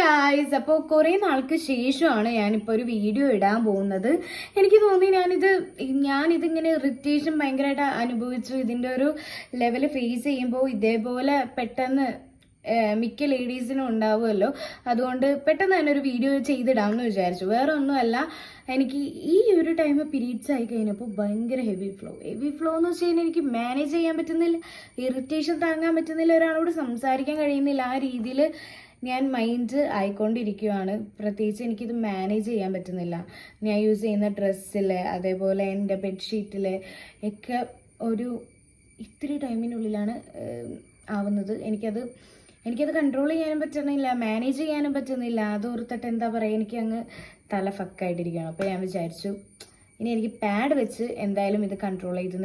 Guys അപ്പോൾ കുറേ നാൾക്ക് ശേഷമാണ് ഞാനിപ്പോൾ ഒരു വീഡിയോ ഇടാൻ പോകുന്നത്. എനിക്ക് തോന്നി ഞാനിത് ഞാനിതിങ്ങനെ ഇറിറ്റേഷൻ ഭയങ്കരമായിട്ട് അനുഭവിച്ചു. ഇതിന്റെ ഒരു ലെവൽ ഫേസ് ചെയ്യുമ്പോൾ ഇതേപോലെ പെട്ടെന്ന് മിക്ക ലേഡീസിനും ഉണ്ടാവുമല്ലോ. അതുകൊണ്ട് പെട്ടെന്ന് തന്നെ ഒരു വീഡിയോ ചെയ്തിടാമെന്ന് വിചാരിച്ചു. വേറെ ഒന്നുമല്ല എനിക്ക് ഈ ഒരു ടൈം പീരീഡ്സ് ആയി കഴിഞ്ഞപ്പോൾ ഭയങ്കര ഹെവി ഫ്ലോ ഹെവി ഫ്ലോ എന്ന് വെച്ച് കഴിഞ്ഞാൽ എനിക്ക് മാനേജ് ചെയ്യാൻ പറ്റുന്നില്ല ഇറിറ്റേഷൻ താങ്ങാൻ പറ്റുന്നില്ല ഒരാളോട് സംസാരിക്കാൻ കഴിയുന്നില്ല. ആ രീതിയിൽ ഞാൻ മൈൻഡ് ആയിക്കൊണ്ടിരിക്കുകയാണ് പ്രത്യേകിച്ച് എനിക്കിത് മാനേജ് ചെയ്യാൻ പറ്റുന്നില്ല. ഞാൻ യൂസ് ചെയ്യുന്ന ഡ്രസ്സിൽ അതേപോലെ എന്റെ ബെഡ്ഷീറ്റിൽ ഒക്കെ ഒരു ഇത്തിരി ടൈമിനുള്ളിലാണ് ആവുന്നത്. എനിക്കത് എനിക്കത് കൺട്രോൾ ചെയ്യാനും പറ്റുന്നില്ല മാനേജ് ചെയ്യാനും പറ്റുന്നില്ല. അത് ഓർത്തിട്ട് എന്താ പറയുക എനിക്ക് അങ്ങ് തല ഫക്കായിട്ടിരിക്കുകയാണ് അപ്പോൾ ഞാൻ വിചാരിച്ചു ഇനി എനിക്ക് പാഡ് വെച്ച് എന്തായാലും ഇത് കൺട്രോൾ ചെയ്ത്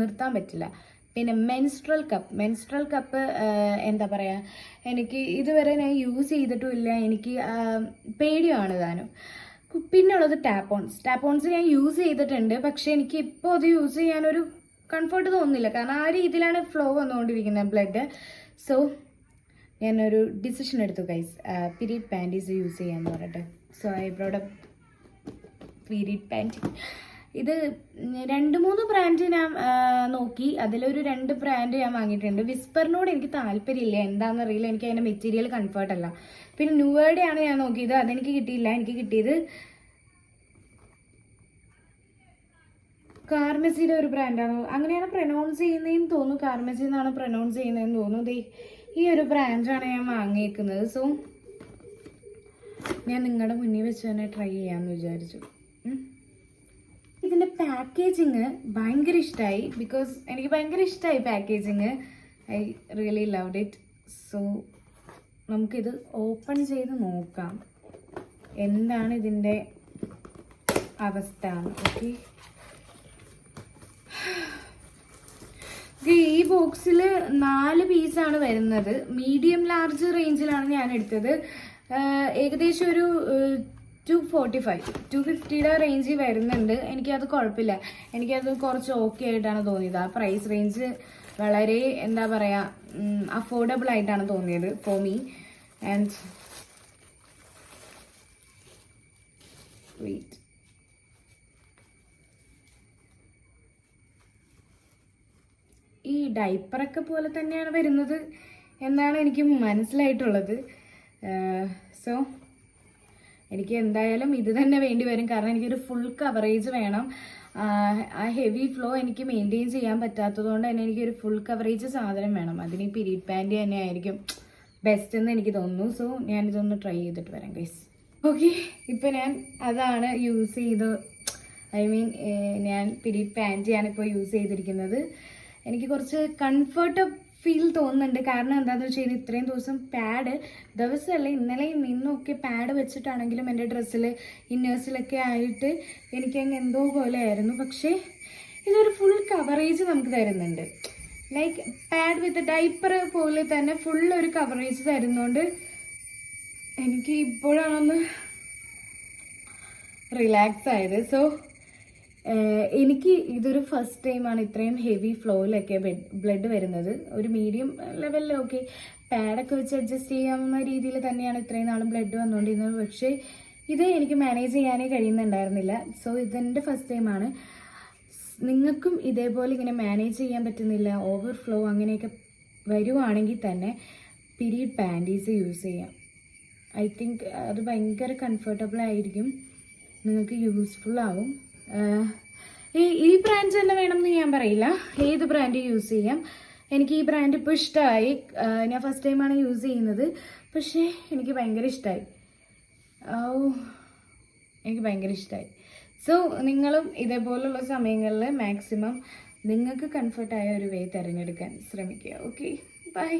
നിർത്താൻ പറ്റില്ല. പിന്നെ മെൻസ്ട്രൽ കപ്പ് മെൻസ്ട്രൽ കപ്പ് എന്താ പറയുക എനിക്ക് ഇതുവരെ ഞാൻ യൂസ് ചെയ്തിട്ടുമില്ല. എനിക്ക് പേടിയാണ് താനും. പിന്നുള്ളത് ടാപ്പോൺസ് ടാപ്പോൺസ് ഞാൻ യൂസ് ചെയ്തിട്ടുണ്ട്. പക്ഷെ എനിക്ക് ഇപ്പോൾ അത് യൂസ് ചെയ്യാനൊരു കംഫർട്ട് തോന്നുന്നില്ല. കാരണം ആ രീതിയിലാണ് ഫ്ലോ വന്നുകൊണ്ടിരിക്കുന്നത് ബ്ലഡ് സോ ഞാനൊരു ഡിസിഷൻ എടുത്തു ഗൈസ് പീരീഡ് പാന്റീസ് യൂസ് ചെയ്യാമെന്ന് പറഞ്ഞിട്ട്. So I brought period panty ഇത് രണ്ട് മൂന്ന് ബ്രാൻഡ് ഞാൻ നോക്കി. അതിലൊരു രണ്ട് ബ്രാൻഡ് ഞാൻ വാങ്ങിയിട്ടുണ്ട്. വിസ്പറിനോട് എനിക്ക് താല്പര്യമില്ല. എന്താണെന്നറിയില്ല. എനിക്ക് അതിന്റെ മെറ്റീരിയൽ കംഫർട്ട് അല്ല. പിന്നെ ന്യൂവേർഡേ ആണ് ഞാൻ നോക്കിയത്. അതെനിക്ക് കിട്ടിയില്ല. എനിക്ക് കിട്ടിയത് കാർമെസിയുടെ ഒരു ബ്രാൻഡാണ് അങ്ങനെയാണ് പ്രൊനൗൺസ് ചെയ്യുന്നതെന്ന് തോന്നുന്നു. കാർമെസി എന്നാണ് പ്രൊനൗൺസ് ചെയ്യുന്നതെന്ന് തോന്നുന്നു. ഈ ഒരു ബ്രാൻഡാണ് ഞാൻ വാങ്ങിയേക്കുന്നത്. സോ ഞാൻ നിങ്ങളുടെ മുന്നിൽ വെച്ച് തന്നെ ട്രൈ ചെയ്യാമെന്ന് വിചാരിച്ചു. പാക്കേജിങ് ഭയങ്കര ഇഷ്ടമായി ബിക്കോസ് എനിക്ക് ഭയങ്കര ഇഷ്ടമായി packaging I really loved it so നമുക്കിത് ഓപ്പൺ ചെയ്ത് നോക്കാം. എന്താണ് ഇതിന്റെ അവസ്ഥ? ഓക്കെ ഈ ബോക്സിൽ നാല് പീസാണ് വരുന്നത്. മീഡിയം ലാർജ് റേഞ്ചിലാണ് ഞാൻ എടുത്തത്. ഏകദേശം ഒരു ടു ഫോർട്ടി ഫൈവ് ടു ഫിഫ്റ്റിയുടെ റേഞ്ചിൽ വരുന്നുണ്ട്. എനിക്കത് കുഴപ്പമില്ല. എനിക്കത് കുറച്ച് ഓക്കെ ആയിട്ടാണ് തോന്നിയത്. ആ പ്രൈസ് റേഞ്ച് വളരെ എന്താ പറയുക അഫോർഡബിൾ ആയിട്ടാണ് തോന്നിയത് ഫോർ മീ ആൻഡ് വെയിറ്റ് ഈ ഡൈപ്പറൊക്കെ പോലെ തന്നെയാണ് വരുന്നത് എന്നാണ് എനിക്ക് മനസ്സിലായിട്ടുള്ളത്. സോ എനിക്ക് എന്തായാലും ഇത് തന്നെ വേണ്ടി വരും. കാരണം എനിക്കൊരു ഫുൾ കവറേജ് വേണം. ആ ഹെവി ഫ്ലോ എനിക്ക് മെയിന്റെയിൻ ചെയ്യാൻ പറ്റാത്തതുകൊണ്ട് തന്നെ എനിക്കൊരു ഫുൾ കവറേജ് സാധനം വേണം. അതിന് പീരീഡ് പാന്റ് തന്നെ ആയിരിക്കും ബെസ്റ്റ് എന്ന് എനിക്ക് തോന്നുന്നു. സോ ഞാനിതൊന്ന് ട്രൈ ചെയ്തിട്ട് വരാം ഗൈസ് ഓക്കെ ഇപ്പം ഞാൻ അതാണ് യൂസ് ചെയ്ത് ഐ മീൻ ഞാൻ പിരീഡ് പാന്റിയാണ് ഇപ്പോൾ യൂസ് ചെയ്തിരിക്കുന്നത്. എനിക്ക് കുറച്ച് കംഫർട്ട് ഫീൽ തോന്നുന്നുണ്ട്. കാരണം എന്താന്ന് വെച്ച് കഴിഞ്ഞാൽ ഇത്രയും ദിവസം പാഡ് ദിവസമല്ല ഇന്നലെയും നിന്നൊക്കെ പാഡ് വെച്ചിട്ടാണെങ്കിലും എന്റെ ഡ്രസ്സിൽ ഇന്നേഴ്സിലൊക്കെ ആയിട്ട് എനിക്കങ്ങ് എന്തോ പോലെ ആയിരുന്നു. പക്ഷേ ഇതൊരു ഫുൾ കവറേജ് നമുക്ക് തരുന്നുണ്ട്. ലൈക്ക് പാഡ് വിത്ത് ഡൈപ്പർ പോലെ തന്നെ ഫുൾ ഒരു കവറേജ് തരുന്നുണ്ട് എനിക്ക് ഇപ്പോഴാണൊന്ന് റിലാക്സ് ആയത്. സോ എനിക്ക് ഇതൊരു ഫസ്റ്റ് ടൈമാണ് ഇത്രയും ഹെവി ഫ്ലോയിലൊക്കെ ബ്ലഡ് വരുന്നത്. ഒരു മീഡിയം ലെവലിൽ ഓക്കെ പാഡൊക്കെ വെച്ച് അഡ്ജസ്റ്റ് ചെയ്യാവുന്ന രീതിയിൽ തന്നെയാണ് ഇത്രയും നാളും ബ്ലഡ് വന്നുകൊണ്ടിരുന്നത് പക്ഷേ ഇത് എനിക്ക് മാനേജ് ചെയ്യാനേ കഴിയുന്നുണ്ടായിരുന്നില്ല. സോ ഇതെന്റെ ഫസ്റ്റ് ടൈമാണ് നിങ്ങൾക്കും ഇതേപോലെ ഇങ്ങനെ മാനേജ് ചെയ്യാൻ പറ്റുന്നില്ല. ഓവർ ഫ്ലോ അങ്ങനെയൊക്കെ വരുവാണെങ്കിൽ തന്നെ പീരീഡ് പാന്റീസ് യൂസ് ചെയ്യാം. ഐ തിങ്ക് അത് ഭയങ്കര കംഫർട്ടബിൾ ആയിരിക്കും. നിങ്ങൾക്ക് യൂസ്ഫുൾ ആവും. ഈ ഈ ബ്രാൻഡ് തന്നെ വേണമെന്ന് ഞാൻ പറയില്ല. ഏത് ബ്രാൻഡ് യൂസ് ചെയ്യാം? എനിക്ക് ഈ ബ്രാൻഡ് ഇപ്പോൾ ഇഷ്ടമായി ഞാൻ ഫസ്റ്റ് ടൈമാണ് യൂസ് ചെയ്യുന്നത്. പക്ഷേ എനിക്ക് ഭയങ്കര ഇഷ്ടമായി ഓ എനിക്ക് ഭയങ്കര ഇഷ്ടമായി സോ നിങ്ങളും ഇതേപോലുള്ള സമയങ്ങളിൽ മാക്സിമം നിങ്ങൾക്ക് കംഫർട്ടായ ഒരു വേ തിരഞ്ഞെടുക്കാൻ ശ്രമിക്കുക. Okay bye